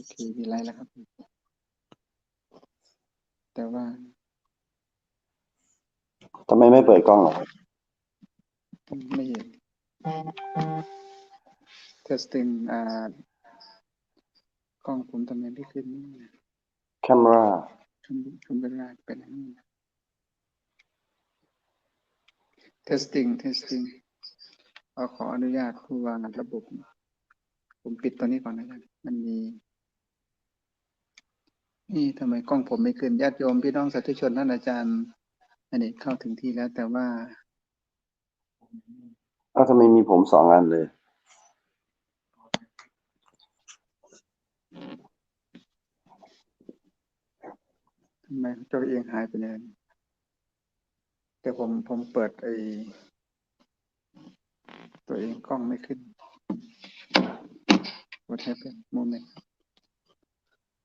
โอเคมีไลน์แล้วครับ แต่ว่าทำไมไม่เปิดกล้องล่ะครับไม่เห็น testing อ่ากล้องผมทำไมไม่ขึ้นนี่นะแคมราชุมชุมเวลาเป็นอย่างนี้นะ testing testing เอาขออนุญาตผู้วางระบบ ผมปิดตัวนี้ก่อนนะจ๊ะมันมี นี่ทำไมกล้องผมไม่ขึ้นญาติโยมพี่น้องสาธุชนท่านอาจารย์อันนี้เข้าถึงที่แล้ว แต่ว่าเอ้าทำไมมีผมสองอันเลย ทำไมตัวเองหายไปเลยแต่ผมผมเปิดไอตัวเองกล้องไม่ขึ้น What happened moment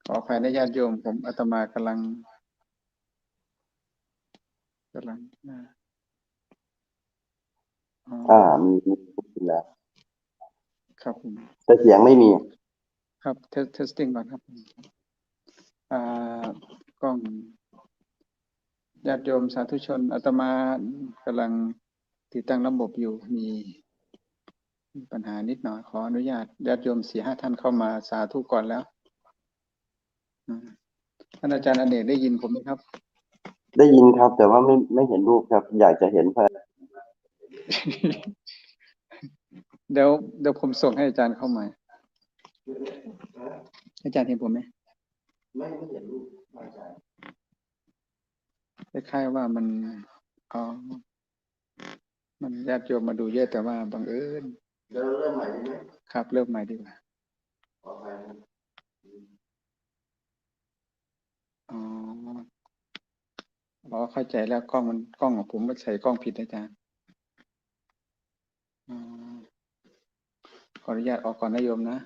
ขออภัยนะญาติโยม ผมอาตมากำลังกำลังอ่าอ๋ออ่ามีมีมีแล้วครับผมแต่เสียงไม่มี ครับเทสเทสติ้งก่อนครับผมอ่ากล้องญาติโยมสาธุชนอาตมากำลังติดตั้งระบบอยู่มีมีปัญหานิดหน่อยขออนุญาตญาติโยมสี่ห้าท่านเข้ามาสาธุก่อนแล้วอืม ท่านอาจารย์อเนกได้ยินผมไหมครับ ได้ยินครับ แต่ว่าไม่ไม่เห็นรูปครับ อยากจะเห็นพระเดี๋ยวเดี๋ยวผมส่งให้อาจารย์เข้ามา อาจารย์เห็นผมไหมไม่ไม่เห็นรูปคล้ายๆว่ามันอ๋อมันญาติโยมมาดูเยอะแต่ว่าบังเอิญเดี๋ยวเริ่มใหม่ดีไหมครับ เริ่มใหม่ดีกว่า อ๋อเข้าใจแล้วกล้องมันกล้องของผมมันใส่กล้องผิดอาจารย์ขออนุญาตออกก่อนนะโยมนะ